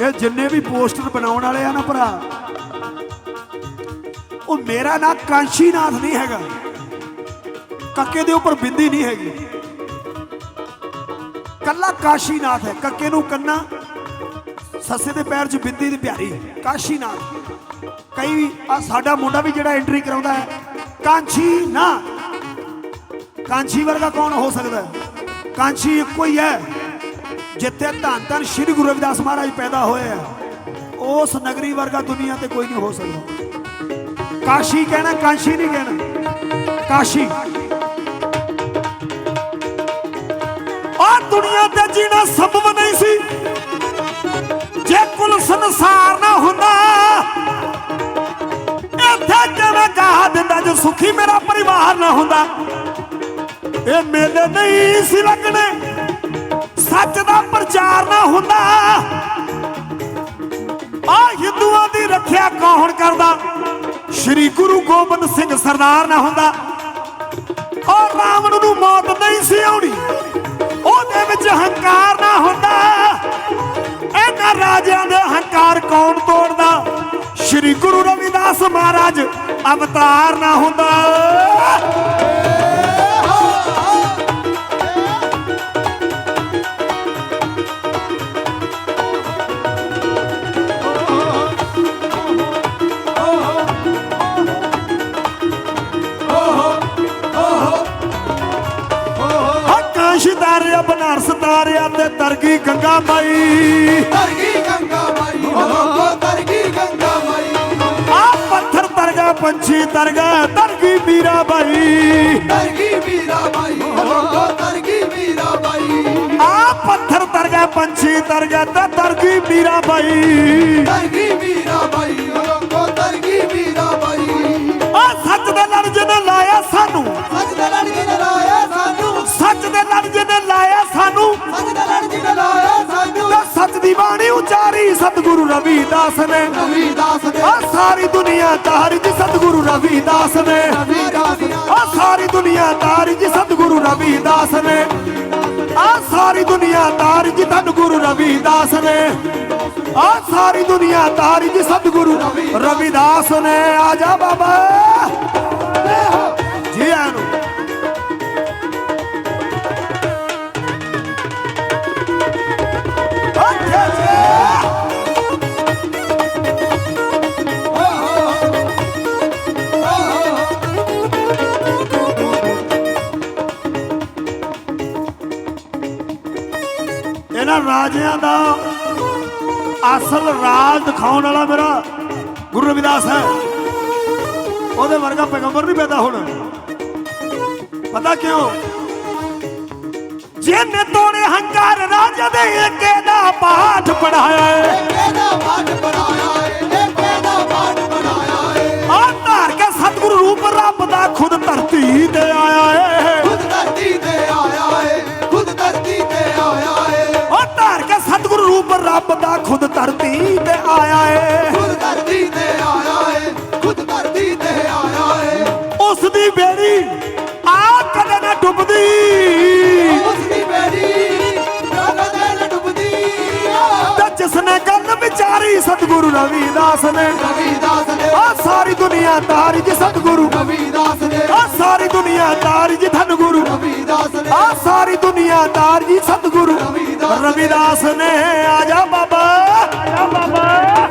ਇਹ ਜਿੰਨੇ ਵੀ ਪੋਸਟਰ ਬਣਾਉਣ ਵਾਲੇ ਆ ਨਾ ਭਰਾ, ਉਹ ਮੇਰਾ ਨਾਂ ਕਾਂਸ਼ੀਨਾਥ ਨਹੀਂ ਹੈਗਾ। ਕੱਕੇ ਦੇ ਉੱਪਰ ਬਿੰਦੀ ਨਹੀਂ ਹੈਗੀ। ਕੱਲਾ ਕਾਸ਼ੀਨਾਥ ਹੈ, ਕੱਕੇ ਨੂੰ ਕੰਨਾ, ਸੱਸੇ ਦੇ ਪੈਰ 'ਚ ਬਿੰਦੀ ਦੀ ਪਿਆਰੀ। ਕਾਸ਼ੀਨਾਥ। ਕਈ ਆ ਸਾਡਾ ਮੁੰਡਾ ਵੀ ਜਿਹੜਾ ਐਂਟਰੀ ਕਰਾਉਂਦਾ ਹੈ ਕਾਂਸ਼ੀ ਨਾ ਕਾਂਛੀ ਵਰਗਾ ਕੌਣ ਹੋ ਸਕਦਾ ਹੈ? ਕਾਂਛੀ ਇੱਕੋ ਹੀ ਹੈ। ਜਿੱਥੇ ਧੰਨ ਧੰਨ ਸ੍ਰੀ ਗੁਰੂ ਰਵਿਦਾਸ ਮਹਾਰਾਜ ਪੈਦਾ ਹੋਏ ਆ, ਉਸ ਨਗਰੀ ਵਰਗਾ ਦੁਨੀਆ ਤੇ ਕੋਈ ਨਹੀਂ ਹੋ ਸਕਦਾ। ਕਾਸ਼ੀ ਕਹਿਣਾ, ਕਾਸ਼ੀ ਨਹੀਂ ਕਹਿਣਾ। ਕਾਸ਼ੀ। ਆ ਦੁਨੀਆ ਤੇ ਜੀਣਾ ਸੰਭਵ ਨਹੀਂ ਸੀ। ਜੇ ਕੁਲ ਸੰਸਾਰ ਨਾ ਹੁੰਦਾ, ਇੱਥੇ ਕਿਵੇਂ ਗਾ ਦਿੰਦਾ ਜੋ ਸੁਖੀ ਮੇਰਾ ਪਰਿਵਾਰ ਨਾ ਹੁੰਦਾ? ਇਹ ਮੇਲੇ ਨਹੀਂ ਸੀ ਲੱਗਣੇ। ਹੁੰਦਾ। ਆ ਹਿੰਦੂਆਂ ਦੀ ਰੱਖਿਆ ਕੌਣ ਕਰਦਾ? ਸ਼੍ਰੀ ਗੁਰੂ ਗੋਬਿੰਦ ਸਿੰਘ ਸਰਦਾਰ ਨਾ ਹੁੰਦਾ। ਔਰ ਰਾਵਣ ਨੂੰ ਮੌਤ ਨਹੀਂ ਸੀ ਆਉਣੀ। ਉਹਦੇ ਵਿੱਚ ਹੰਕਾਰ ਨਾ ਹੁੰਦਾ। ਇਹਨਾਂ ਰਾਜਿਆਂ ਦੇ ਹੰਕਾਰ ਕੌਣ ਤੋੜਦਾ? ਸ਼੍ਰੀ ਗੁਰੂ ਰਵਿਦਾਸ ਮਹਾਰਾਜ ਅਵਤਾਰ ਨਾ ਹੁੰਦਾ। ਤਾਰਿਆ ਬਨਾਰਸ ਤਾਰਿਆ ਤੇ ਤਰਗੀ ਗੰਗਾ ਮਾਈ। ਤਰਗੀ ਗੰਗਾ ਮਾਈ ਲੋਕੋ ਤਰਗੀ ਗੰਗਾ ਮਾਈ। ਆ ਪੱਥਰ ਤਰਗਾ ਪੰਛੀ ਤਰਗਾ ਤਰਗੀ ਮੀਰਾ ਬਾਈ। ਤਰਗੀ ਮਾਈ ਲੋਕੋ ਤਰਗੀ ਵੀਰਾ ਮਾਈ ਆ ਪੱਥਰ ਤਰਗਾ ਪੰਛੀ ਤਰਗਾ ਤੇ ਤਰਗੀ ਮੀਰਾ ਬਾਈ। ਤਰਗੀ ਰਵੀਦਾਸ ਨੇ। ਰਵੀਦਾਸ ਨੇ ਆ ਸਾਰੀ ਦੁਨੀਆ ਤਾਰੀ ਜੀ ਸਤਿਗੁਰੂ ਰਵੀਦਾਸ ਨੇ। ਰਵੀਦਾਸ ਨੇ ਆ ਸਾਰੀ ਦੁਨੀਆ ਤਾਰੀ ਜੀ ਸਤਿਗੁਰੂ ਰਵੀਦਾਸ ਨੇ। ਆ ਸਾਰੀ ਦੁਨੀਆ ਤਾਰੀ ਜੀ ਧੰਨ ਗੁਰੂ ਰਵੀਦਾਸ ਨੇ। ਆ ਸਾਰੀ ਦੁਨੀਆ ਤਾਰੀ ਜੀ ਸਤਿਗੁਰੂ ਰਵੀਦਾਸ ਨੇ। ਆ ਜਾ ਬਾਬਾ। ਜੀ ਆਇਆਂ ਨੂੰ। ਅੱਛਾ ਜੀ। ਰਾਜਿਆਂ ਦਾ ਅਸਲ ਰਾਜ ਦਿਖਾਉਣ ਵਾਲਾ ਮੇਰਾ ਗੁਰੂ ਰਵਿਦਾਸ ਹੈ। ਉਹਦੇ ਵਰਗਾ ਪੈਗੰਬਰ ਨਹੀਂ ਪੈਦਾ ਹੋਣਾ। ਪਤਾ ਕਿਉਂ? ਜਿਹਨੇ ਤੋੜੇ ਹੰਕਾਰ ਰਾਜ ਦੇ ਏਕੇ ਦਾ ਪਾਠ ਪੜਾਇਆ ਆਇਆ ਏ। ਖੁਦ ਧਰਤੀ ਤੇ ਆਇਆ ਏ ਖੁਦ ਧਰਤੀ ਤੇ ਆਇਆ ਏ। ਉਸ ਦੀ ਬੇੜੀ ਆ ਕਦੇ ਨਾ ਡੁੱਬਦੀ। ਉਸ ਦੀ ਬੇੜੀ ਕਦੇ ਨ ਡੁੱਬਦੀ। ਤੇ ਜਿਸ ਨੇ ਗੱਲ ਵਿਚਾਰੀ ਸਤਿਗੁਰੂ ਰਵੀਦਾਸ ਨੇ ਰਵੀਦਾਸ ਨੇ। ਆ ਸਾਰੀ ਦੁਨੀਆ ਤਾਰੀ ਜੀ ਸਤਿਗੁਰੂ। ਰਵੀਦਾਸ ਨੇ। ਆ ਸਾਰੀ ਦੁਨੀਆ ਤਾਰੀ ਜੀ ਧੰਨ ਗੁਰੂ। ਰਵੀਦਾਸ ਨੇ ਆ ਸਾਰੀ ਦੁਨੀਆਦਾਰ ਜੀ ਸਤਿਗੁਰੂ ਰਵਿਦਾਸ ਨੇ ਆ ਜਾ ਬਾਬਾ। ਆਜਾ ਬਾਬਾ।